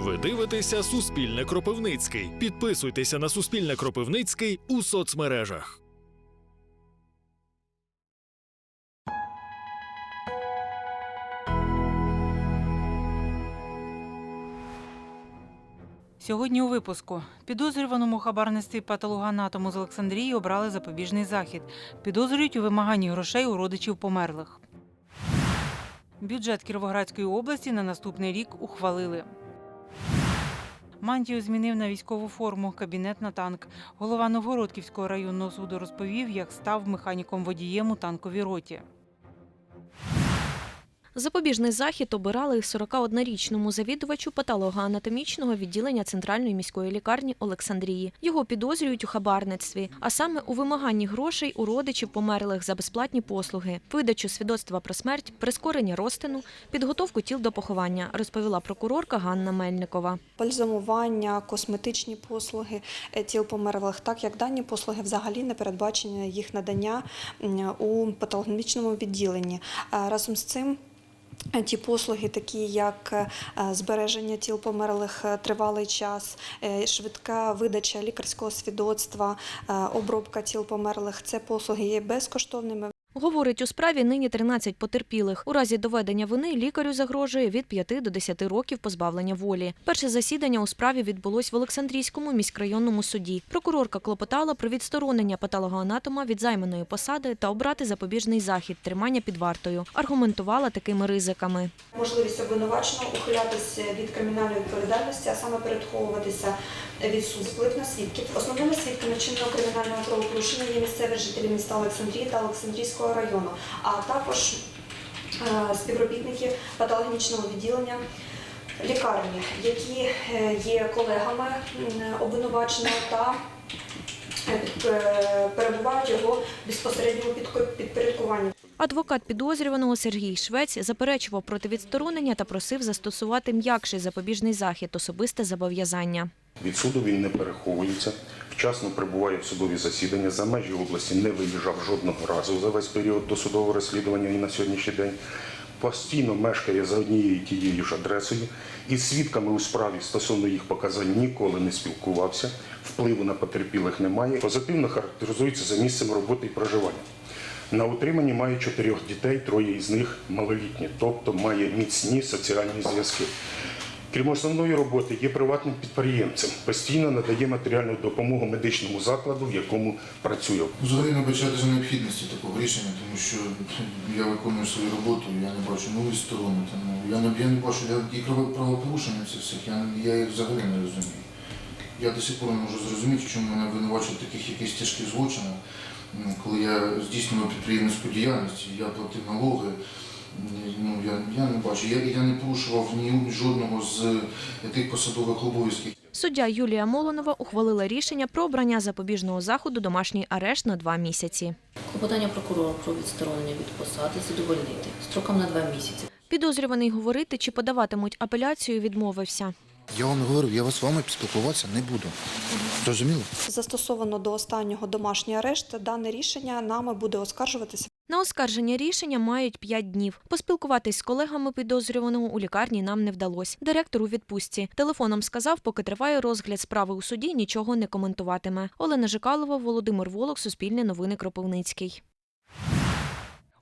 Ви дивитеся Суспільне Кропивницький. Підписуйтеся на Суспільне Кропивницький у соцмережах. Сьогодні у випуску підозрюваному хабарництві патологоанатому з Олександрії обрали запобіжний захід. Підозрюють у вимаганні грошей у родичів померлих. Бюджет Кіровоградської області на наступний рік ухвалили. Мантію змінив на військову форму, кабінет на танк. Голова Новгородківського районного суду розповів, як став механіком-водієм у танковій роті. Запобіжний захід обирали 41-річному завідувачу патологоанатомічного відділення Центральної міської лікарні Олександрії. Його підозрюють у хабарництві, а саме у вимаганні грошей у родичів померлих за безплатні послуги, видачу свідоцтва про смерть, прискорення розтину, підготовку тіл до поховання, розповіла прокурорка Ганна Мельникова. бальзамування, косметичні послуги е, тіл померлих, так як дані послуги взагалі не передбачені їх надання у патологічному відділенні. Е, Разом з цим. Е, Ті послуги, такі як е, збереження тіл померлих е, тривалий час, швидка видача лікарського свідоцтва, обробка тіл померлих, це послуги є безкоштовними. Говорить, у справі нині 13 потерпілих. У разі доведення вини лікарю загрожує від 5 до 10 років позбавлення волі. Перше засідання у справі відбулось в Олександрійському міськрайонному суді. Прокурорка клопотала про відсторонення патологоанатома від займаної посади та обрати запобіжний захід тримання під вартою. Аргументувала такими ризиками. Можливість обвинуваченого ухилятися від кримінальної відповідальності, а саме передховуватися від на свідків. Основними свідками чинного кримінального правопорушення є місцеві жителі міста Олександрії та Олександрійського району, а також е, співробітники патологічного відділення. Лікарні, які е, є колегами обвинуваченого та е, перебувають його безпосередньому підпорядкуванні. Адвокат підозрюваного Сергій Швець заперечував проти відсторонення та просив застосувати м'якший запобіжний захід особисте зобов'язання. Від суду він не переховується, вчасно прибуває в судові засідання, за межі області не виїжджав жодного разу за весь період досудового розслідування і на сьогоднішній день. Постійно мешкає за однією тією ж адресою і свідками у справі стосовно їх показань ніколи не спілкувався, впливу на потерпілих немає. Позитивно характеризується за місцем роботи і проживання. На утриманні має чотирьох дітей, троє із них малолітні, тобто має міцні соціальні зв'язки. Крім основної роботи, є приватним підприємцем. Постійно надає матеріальну допомогу медичному закладу, в якому працює. Взагалі не бачати за необхідності такого рішення, тому що я виконую свою роботу, я не бачу нової сторони. Тому я не, я не бачу я, правопорушення цих всіх, я, я їх взагалі не розумію. Я до сих пор не можу зрозуміти, чому мене винувачують таких якихось тяжких злочинах, коли я здійснював підприємницьку діяльність, я платив налоги. Ну, я, я не бачу. Я, я не порушував ні жодного з е, тих посадових обов'язків. Суддя Юлія Молонова ухвалила рішення про обрання запобіжного заходу домашній арешт на два місяці. Клопотання прокурора про відсторонення від посади задовольнити строком на два місяці. Підозрюваний говорити чи подаватимуть апеляцію відмовився. Я вам говорю, я вас з вами спілкуватися не буду. Зрозуміло? Застосовано до останнього домашній арешт. Дане рішення нами буде оскаржуватися На оскарження рішення мають 5 днів. Поспілкуватись з колегами підозрюваного у лікарні нам не вдалося. Директор у відпустці. Телефоном сказав, поки триває розгляд справи у суді, нічого не коментуватиме. Олена Жикалова, Володимир Волок, Суспільне новини Кропивницький.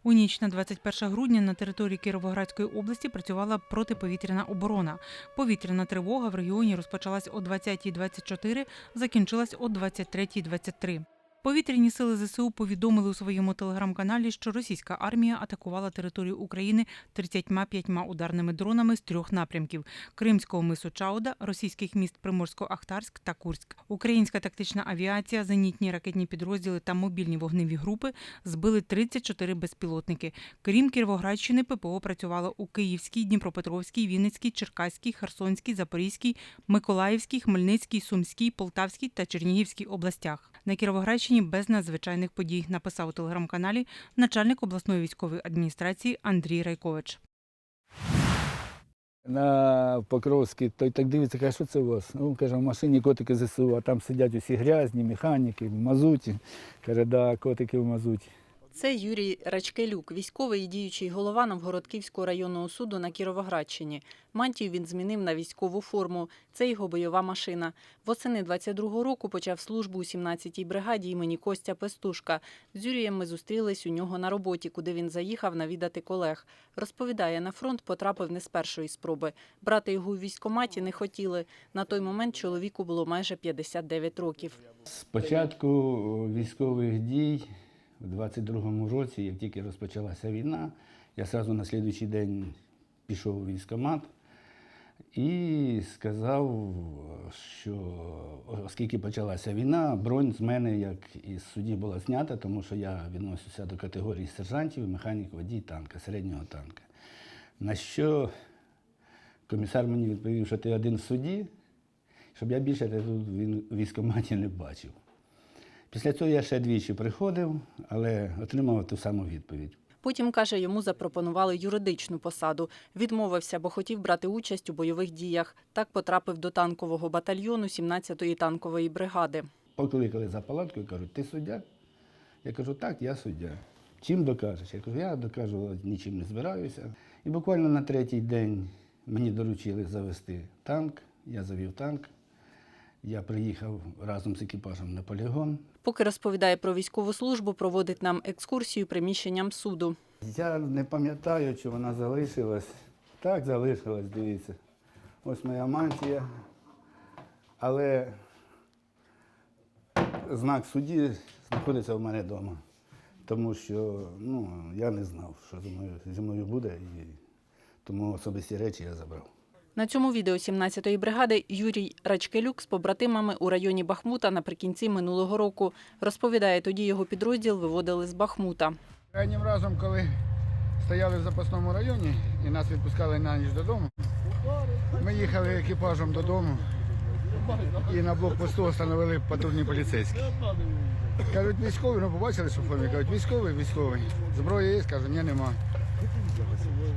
У ніч на 21 грудня на території Кіровоградської області працювала протиповітряна оборона. Повітряна тривога в регіоні розпочалась о 20.24, закінчилась о 23.23. Повітряні сили ЗСУ повідомили у своєму телеграм-каналі, що російська армія атакувала територію України 35 ударними дронами з трьох напрямків: Кримського мису Чауда, російських міст Приморсько-Ахтарськ та Курськ. Українська тактична авіація, зенітні ракетні підрозділи та мобільні вогневі групи збили 34 безпілотники. Крім Кіровоградщини, ППО працювало у Київській, Дніпропетровській, Вінницькій, Черкаській, Херсонській, Запорізькій, Миколаївській, Хмельницькій, Сумській, Полтавській та Чернігівській областях. На Кіровоградщині без надзвичайних подій, написав у телеграм-каналі начальник обласної військової адміністрації Андрій Райкович. на Покровській, той так дивиться, каже, що це у вас? Ну, каже, в машині котики ЗСУ, а там сидять усі грязні, механіки, в мазуті. Каже, да, котики в мазуті. Це Юрій Рачкелюк, військовий і діючий голова Новгородківського районного суду на Кіровоградщині. Мантію він змінив на військову форму. Це його бойова машина. Восени 22-го року почав службу у 17-й бригаді імені Костя Пестушка. З Юрієм ми зустрілись у нього на роботі, куди він заїхав навідати колег. Розповідає, на фронт потрапив не з першої спроби. Брати його у військкоматі не хотіли. На той момент чоловіку було майже 59 років. З початку військових дій у 22-му році, як тільки розпочалася війна, я одразу на слідуючий день пішов у військкомат і сказав, що оскільки почалася війна, бронь з мене, як із судді, була знята, тому що я відносився до категорії сержантів, механік водій танка, середнього танка. На що комісар мені відповів, що ти один в суді, щоб я більше тут в військкоматі не бачив. Після цього я ще двічі приходив, але отримав ту саму відповідь. Потім, каже, йому запропонували юридичну посаду. Відмовився, бо хотів брати участь у бойових діях. Так потрапив до танкового батальйону 17-ї танкової бригади. Покликали за палаткою, кажуть, ти суддя? Я кажу, так, я суддя. Чим докажеш? Я кажу, я докажу, нічим не збираюся. І буквально на третій день мені доручили завести танк. Я завів танк. Я приїхав разом з екіпажем на полігон. Поки розповідає про військову службу, проводить нам екскурсію приміщенням суду. Я не пам'ятаю, чи вона залишилась. Так, залишилась, дивіться. Ось моя мантія. Але знак судді знаходиться в мене вдома. Тому що ну, я не знав, що зі мною, зі мною буде, і тому особисті речі я забрав. На цьому відео 17-ї бригади Юрій Рачкелюк з побратимами у районі Бахмута наприкінці минулого року. Розповідає, тоді його підрозділ виводили з Бахмута. Крайнім разом, коли стояли в запасному районі і нас відпускали на ніч додому, ми їхали екіпажем додому і на блокпосту встановили патрульні поліцейські. Кажуть, військовий, ну побачили, що формі, кажуть, військовий, військовий. Зброя є, кажу, ні, нема.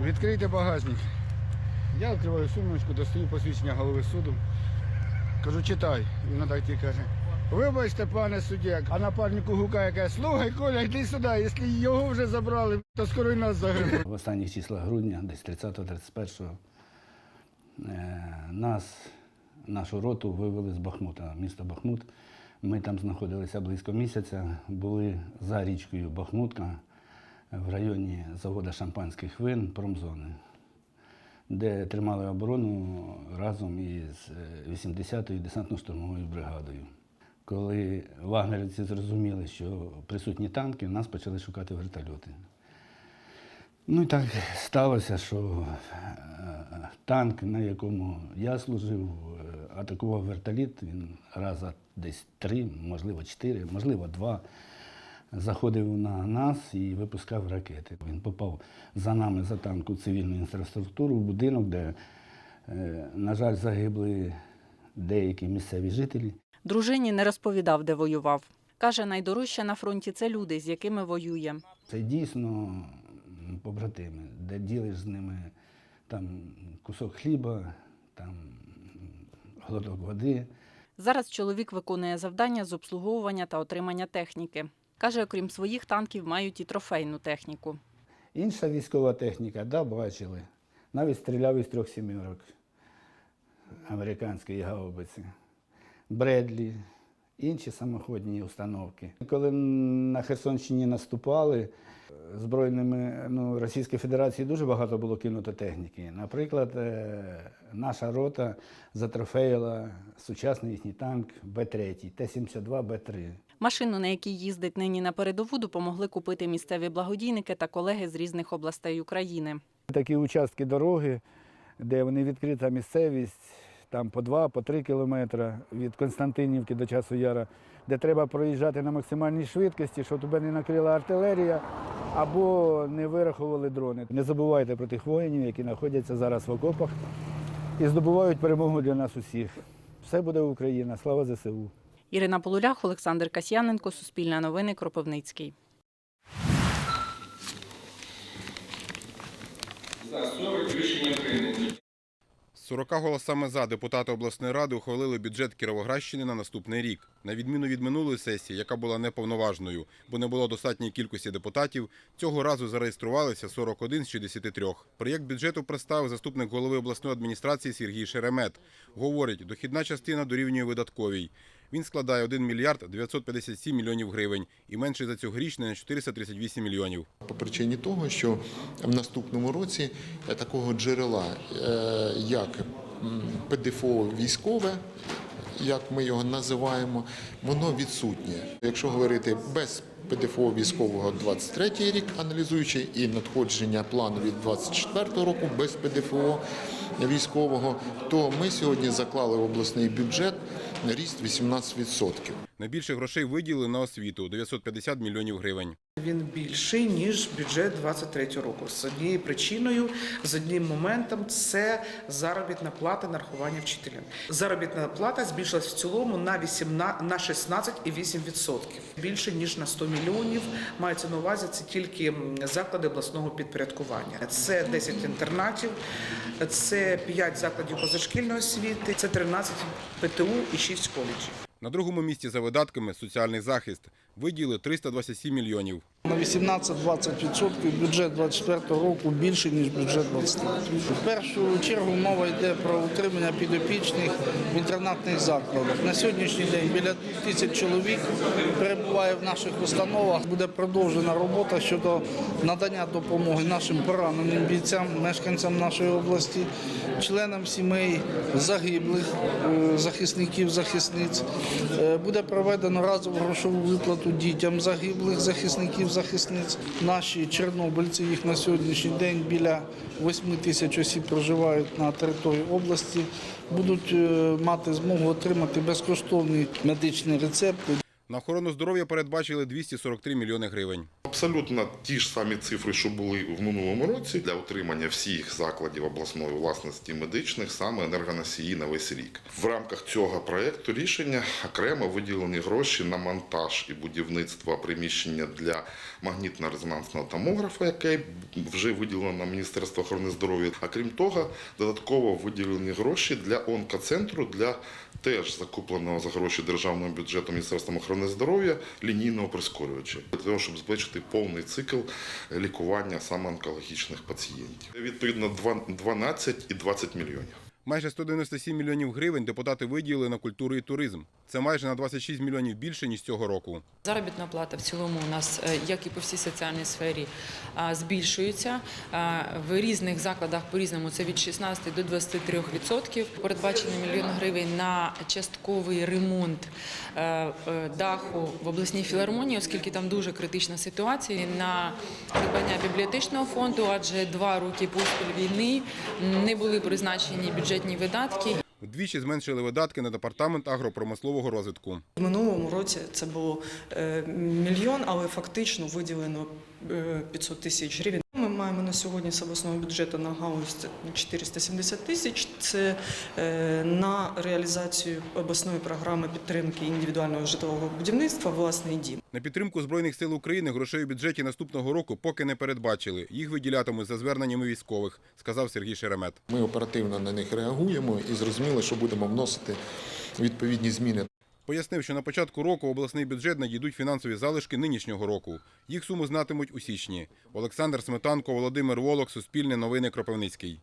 Відкрийте багажник. Я відкриваю сумочку, достаю посвідчення голови суду. Кажу, читай. Він так ті каже. Вибачте, пане суддя, а напарнику гукає, каже, слухай, Коля, йди сюди, якщо його вже забрали, то скоро і нас загребуть. В останніх числах грудня, десь 30-31, е, нас, нашу роту вивели з Бахмута, міста Бахмут. Ми там знаходилися близько місяця, були за річкою Бахмутка в районі заводу шампанських вин промзони, де тримали оборону разом із е, 80-ю десантно-штурмовою бригадою. Коли вагнерівці зрозуміли, що присутні танки, нас почали шукати вертольоти. Ну і так сталося, що е, танк, на якому я служив, е, атакував вертоліт. Він раза десь три, можливо, чотири, можливо, два. Заходив на нас і випускав ракети. Він попав за нами за танку цивільну інфраструктуру, в будинок, де, е, на жаль, загибли деякі місцеві жителі. Дружині не розповідав, де воював. Каже, найдорожче на фронті це люди, з якими воює. Це дійсно побратими, де ділиш з ними там кусок хліба, там глоток води. Зараз чоловік виконує завдання з обслуговування та отримання техніки. Каже, окрім своїх танків, мають і трофейну техніку. Інша військова техніка, да, бачили. Навіть стріляв із трьох сімерок американської гаубиці. Бредлі, інші самоходні установки. Коли на Херсонщині наступали, збройними ну, Російської Федерації дуже багато було кинуто техніки. Наприклад, е, наша рота затрофеїла сучасний їхній танк Б-3, Т-72 Б-3. Машину, на якій їздить нині на передову, допомогли купити місцеві благодійники та колеги з різних областей України. Такі участки дороги, де вони відкрита місцевість, там по два, по три кілометри від Константинівки до часу Яра, де треба проїжджати на максимальній швидкості, щоб тебе не накрила артилерія або не вирахували дрони. Не забувайте про тих воїнів, які знаходяться зараз в окопах і здобувають перемогу для нас усіх. Все буде Україна, слава ЗСУ. Ірина Полулях, Олександр Касьяненко, Суспільне новини, Кропивницький. 40 голосами за депутати обласної ради ухвалили бюджет Кіровоградщини на наступний рік. На відміну від минулої сесії, яка була неповноважною, бо не було достатньої кількості депутатів, цього разу зареєструвалися 41 з 63. Проєкт бюджету представив заступник голови обласної адміністрації Сергій Шеремет. Говорить, дохідна частина дорівнює видатковій. Він складає 1 мільярд 957 мільйонів гривень і менший за цьогорічний на 438 мільйонів. По причині того, що в наступному році е, такого джерела, е, як ПДФО військове, як ми його називаємо, воно відсутнє. Якщо говорити без ПДФО військового 23 рік, аналізуючи і надходження плану від 24 року без ПДФО військового, то ми сьогодні заклали в обласний бюджет ріст 18%. Найбільше грошей виділили на освіту 950 мільйонів гривень. Він більший ніж бюджет 23 року. З однією причиною, з одним моментом, це заробітна плата нарахування вчителям. Заробітна плата збільшилась в цілому на 18, на 16,8%. Більше ніж на 100 мільйонів. Мається на увазі це тільки заклади обласного підпорядкування. Це 10 інтернатів, це 5 закладів позашкільної освіти, це 13 ПТУ і 6 коледжів. На другому місці за видатками соціальний захист виділили 327 мільйонів. На 18-20% бюджет 24 року більше, ніж бюджет 23. В першу чергу мова йде про утримання підопічних в інтернатних закладах. На сьогоднішній день біля тисяч чоловік перебуває в наших установах. Буде продовжена робота щодо надання допомоги нашим пораненим бійцям, мешканцям нашої області, членам сімей загиблих е, захисників, захисниць. Е, Буде проведено разову грошову виплату дітям загиблих захисників, захисниць. Наші чорнобильці, їх на сьогоднішній день біля 8 тисяч осіб проживають на території області, будуть е, мати змогу отримати безкоштовні медичні рецепти. На охорону здоров'я передбачили 243 мільйони гривень. Абсолютно ті ж самі цифри, що були в минулому році для утримання всіх закладів обласної власності медичних, саме енергоносії на весь рік. В рамках цього проекту рішення окремо виділені гроші на монтаж і будівництво приміщення для магнітно-резонансного томографа, яке вже виділено Міністерство охорони здоров'я. А крім того, додатково виділені гроші для онкоцентру для теж закупленого за гроші державного бюджету Міністерством охорони здоров'я лінійного прискорювача для того, щоб забезпечити повний цикл лікування саме онкологічних пацієнтів. Відповідно, два- 12 і 20 мільйонів. Майже 197 мільйонів гривень депутати виділили на культуру і туризм. Це майже на 26 мільйонів більше, ніж цього року. Заробітна плата в цілому у нас, е, як і по всій соціальній сфері, збільшується. В різних закладах по-різному це від 16 до 23 відсотків. Передбачено мільйон гривень на частковий ремонт е, е, даху в обласній філармонії, оскільки там дуже критична ситуація на придбання бібліотечного фонду, адже два роки поспіль війни не були призначені бюджетні видатки. Вдвічі зменшили видатки на департамент агропромислового розвитку. В минулому році це було е, мільйон, але фактично виділено е, 500 тисяч гривень. Ми маємо на сьогодні з обласного бюджету на галузь це 470 тисяч. Це е, на реалізацію обласної програми підтримки індивідуального житлового будівництва власний дім. На підтримку Збройних сил України грошей у бюджеті наступного року поки не передбачили. Їх виділятимуть за зверненнями військових, сказав Сергій Шеремет. Ми оперативно на них реагуємо і зрозуміли, що будемо вносити відповідні зміни. Пояснив, що на початку року обласний бюджет надійдуть фінансові залишки нинішнього року. Їх суму знатимуть у січні. Олександр Сметанко, Володимир Волок, Суспільне новини Кропивницький.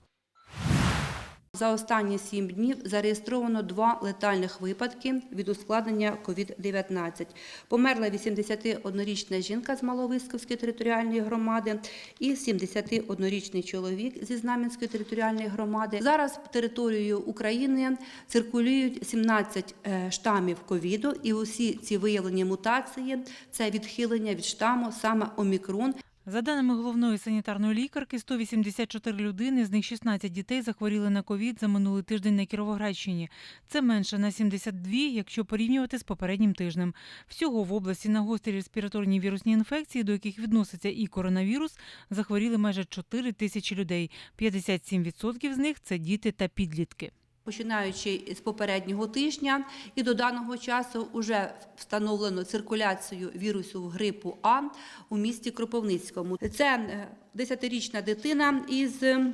За останні сім днів зареєстровано два летальних випадки від ускладнення COVID-19. Померла 81-річна жінка з Маловисковської територіальної громади і 71-річний чоловік зі Знам'янської територіальної громади. Зараз територією України циркулюють 17 е, штамів ковіду, і усі ці виявлені мутації це відхилення від штаму саме омікрон. За даними головної санітарної лікарки, 184 людини, з них 16 дітей захворіли на ковід за минулий тиждень на Кіровоградщині. Це менше на 72, якщо порівнювати з попереднім тижнем. Всього в області на гострі респіраторні вірусні інфекції, до яких відноситься і коронавірус, захворіли майже 4 тисячі людей. 57% з них це діти та підлітки. Починаючи з попереднього тижня і до даного часу вже встановлено циркуляцію вірусу грипу А у місті Кропивницькому. Це е, 10-річна дитина із е,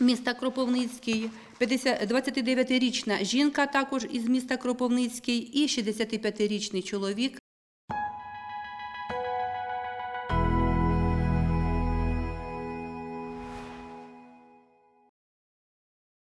міста Кропивницький, 50 29-річна жінка також із міста Кропивницький і 65-річний чоловік